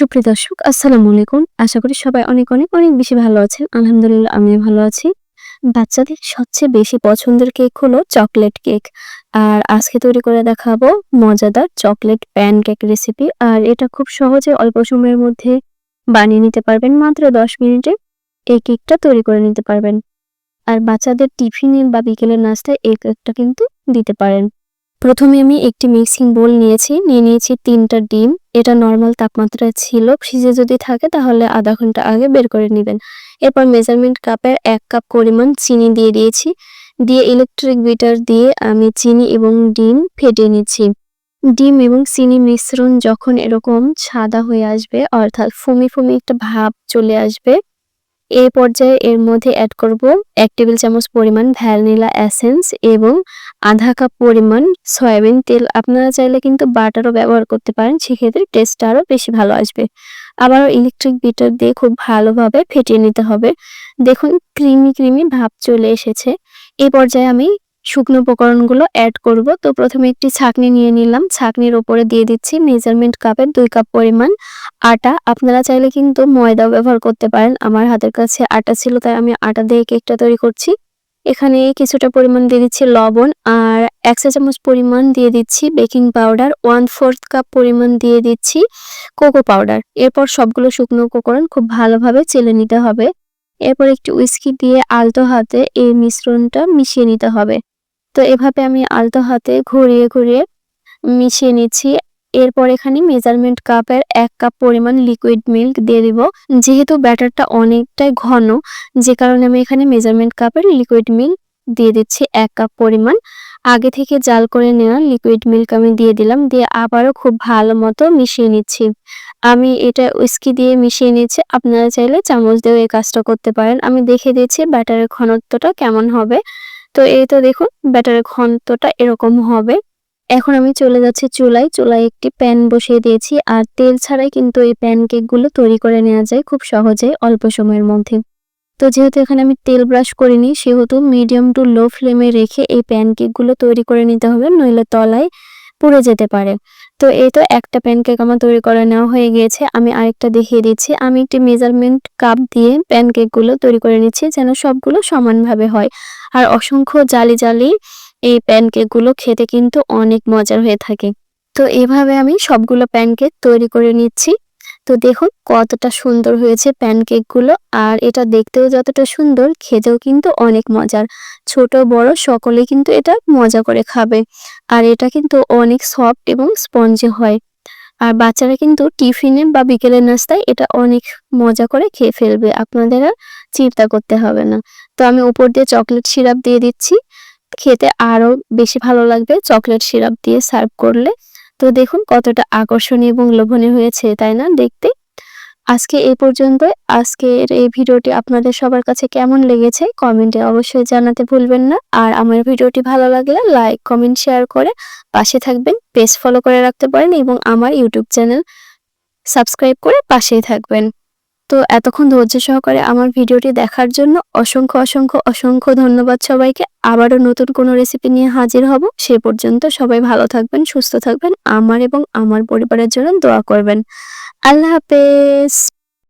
সুপ্রিয় দর্শক, আসসালামু আলাইকুম। আশা করি সবাই অনেক অনেক অনেক বেশি ভালো আছেন। আলহামদুলিল্লাহ, আমিও ভালো আছি। বাচ্চাদের সবচেয়ে বেশি পছন্দের কেক হলো চকলেট কেক। আর আজকে তৈরি করে দেখাবো মজাদার চকলেট প্যান কেক রেসিপি। আর এটা খুব সহজে অল্প সময়ের মধ্যে বানিয়ে নিতে পারবেন, মাত্র দশ মিনিটে এই কেকটা তৈরি করে নিতে পারবেন। আর বাচ্চাদের টিফিনে বা বিকেলের নাস্তায় এই কেকটা কিন্তু দিতে পারেন। প্রথমে আমি একটি মিক্সিং বোল নিয়েছি, নিয়ে নিয়েছি তিনটা ডিম। এটা নর্মাল তাপমাত্রায় ছিল, ফ্রিজে যদি থাকে তাহলে আধা ঘণ্টা আগে বের করে নেবেন। এরপর মেজারমেন্ট কাপের এক কাপ পরিমাণ চিনি দিয়ে দিয়েছি। দিয়ে ইলেকট্রিক বিটার দিয়ে আমি চিনি এবং ডিম ফেটে নিচ্ছি। ডিম এবং চিনি মিশ্রণ যখন এরকম সাদা হয়ে আসবে, অর্থাৎ ফুমি ফুমি একটা ভাব চলে আসবে এই পর্যায়ে এর মধ্যে অ্যাড করব এক টেবিল চামচ পরিমাণ ভ্যানিলা এসেন্স এবং আধা কাপ পরিমাণ সয়াবিন তেল আপনারা চাইলে কিন্তু বাটারও ব্যবহার করতে পারেন, সেক্ষেত্রে টেস্টটা আরও বেশি ভালো আসবে। আবারও ইলেকট্রিক বিটার দিয়ে খুব ভালোভাবে ফেটিয়ে নিতে হবে। দেখুন, ক্রিমি ক্রিমি ভাব চলে এসেছে। এই পর্যায়ে আমি শুকনো উপকরণগুলো অ্যাড করব। তো প্রথমে একটি ছাকনি নিয়ে নিলাম। ছাকনির ওপরে দিয়ে দিচ্ছি মেজারমেন্ট কাপের দুই কাপ পরিমাণ আটা। আপনারা চাইলে কিন্তু ময়দাও ব্যবহার করতে পারেন। আমার হাতের কাছে আটা ছিল, তাই আমি আটা দিয়ে কেকটা তৈরি করছি। এখানে কিছুটা পরিমাণ দিয়ে দিচ্ছি লবণ আর এক চা চামচ পরিমাণ দিয়ে দিচ্ছি baking powder, one fourth cup পরিমাণ দিয়ে দিচ্ছি কোকো পাউডার। এরপর সবগুলো শুকনো উপকরণ খুব ভালোভাবে চেলে নিতে হবে। এরপর একটি উইস্কি দিয়ে আলতো হাতে এই মিশ্রণটা মিশিয়ে নিতে হবে। তো এভাবে আমি আলতো হাতে ঘুরিয়ে ঘুরিয়ে মিশিয়ে নিচ্ছি এরপর এখানে মেজারমেন্ট কাপের এক কাপ পরিমাণ লিকুইড মিল্ক দিয়ে দিব। যেহেতু ব্যাটারটা অনেকটাই ঘন, যে কারণে আমি এখানে মেজারমেন্ট কাপের লিকুইড মিল্ক দিয়ে দিচ্ছি এক কাপ পরিমাণ। আগে থেকে জাল করে নেওয়া লিকুইড মিল্ক আমি দিয়ে দিলাম, দিয়ে আবারও খুব ভালো মতো মিশিয়ে নিচ্ছি। আমি এটা উইস্কি দিয়ে মিশিয়ে নিচ্ছি আপনারা চাইলে চামচ দিয়েও এই কাজটা করতে পারেন। আমি দেখে দিচ্ছি ব্যাটারের ঘনত্বটা কেমন হবে। তো এই তো দেখুন, ব্যাটারের ঘনত্বটা এরকম হবে। এখন আমি চলে যাচ্ছি চুলায়। চুলায় একটি প্যান বসিয়ে দিয়েছি আর তেল ছাড়াই কিন্তু এই প্যানকেকগুলো তৈরি করে নেওয়া যায় খুব সহজে অল্প সময়ের মধ্যে। তো যেহেতু এখানে আমি তেল ব্রাশ করিনি, সেহেতু মিডিয়াম টু লো ফ্লেমে রেখে এই প্যানকেকগুলো তৈরি করে নিতে হবে, নইলে তলায় পুড়ে যেতে পারে। তো এই তো একটা প্যানকেক আমার তৈরি করে নেওয়া হয়ে গিয়েছে। আমি আরেকটা দেখিয়ে দিচ্ছি। আমি একটি মেজারমেন্ট কাপ দিয়ে প্যানকেকগুলো তৈরি করে নিচ্ছি যেন সবগুলো সমানভাবে হয়। আর অসংখ্য জালি জালি এই প্যানকেকগুলো খেতে কিন্তু অনেক মজার হয়ে থাকে। তো এভাবে আমি সবগুলো প্যানকেক তৈরি করে নিচ্ছি। তো দেখুন কতটা সুন্দর হয়েছে প্যানকেকগুলো। আর এটা দেখতেও যতটা সুন্দর, খেতেও কিন্তু অনেক মজার। ছোট, বড় সকলে কিন্তু এটা মজা করে খাবে। আর এটা কিন্তু অনেক সফট এবং স্পঞ্জি হয়। আর বাচ্চারা কিন্তু টিফিনে বা বিকেলের নাস্তায় এটা অনেক মজা করে খেয়ে ফেলবে। আপনাদের আর চিন্তা করতে হবে না। তো আমি উপর দিয়ে চকলেট সিরাপ দিয়ে দিচ্ছি। খেতে আরও বেশি ভালো লাগবে। চকলেট সিরাপ দিয়ে সার্ভ করলে। তো দেখুন কতটা আকর্ষণীয় এবং লোভনীয় হয়েছে, তাই না? দেখতে। আজকে এই পর্যন্ত। আজকের এই ভিডিওটি আপনাদের সবার কাছে কেমন লেগেছে কমেন্টে অবশ্যই জানাতে ভুলবেন না। আর আমার ভিডিওটি ভালো লাগলে লাইক, কমেন্ট, শেয়ার করে পাশে থাকবেন, পেজ ফলো করে রাখতে পারেন এবং আমার ইউটিউব চ্যানেল সাবস্ক্রাইব করে পাশেই থাকবেন। তো এতক্ষণ ধৈর্য সহকারে আমার ভিডিওটি দেখার জন্য অসংখ্য অসংখ্য অসংখ্য ধন্যবাদ সবাইকে। আবারও নতুন কোনো রেসিপি নিয়ে হাজির হব। সে পর্যন্ত সবাই ভালো থাকবেন, সুস্থ থাকবেন। আমার এবং আমার পরিবারের জন্য দোয়া করবেন। আল্লাহ হাফেজ।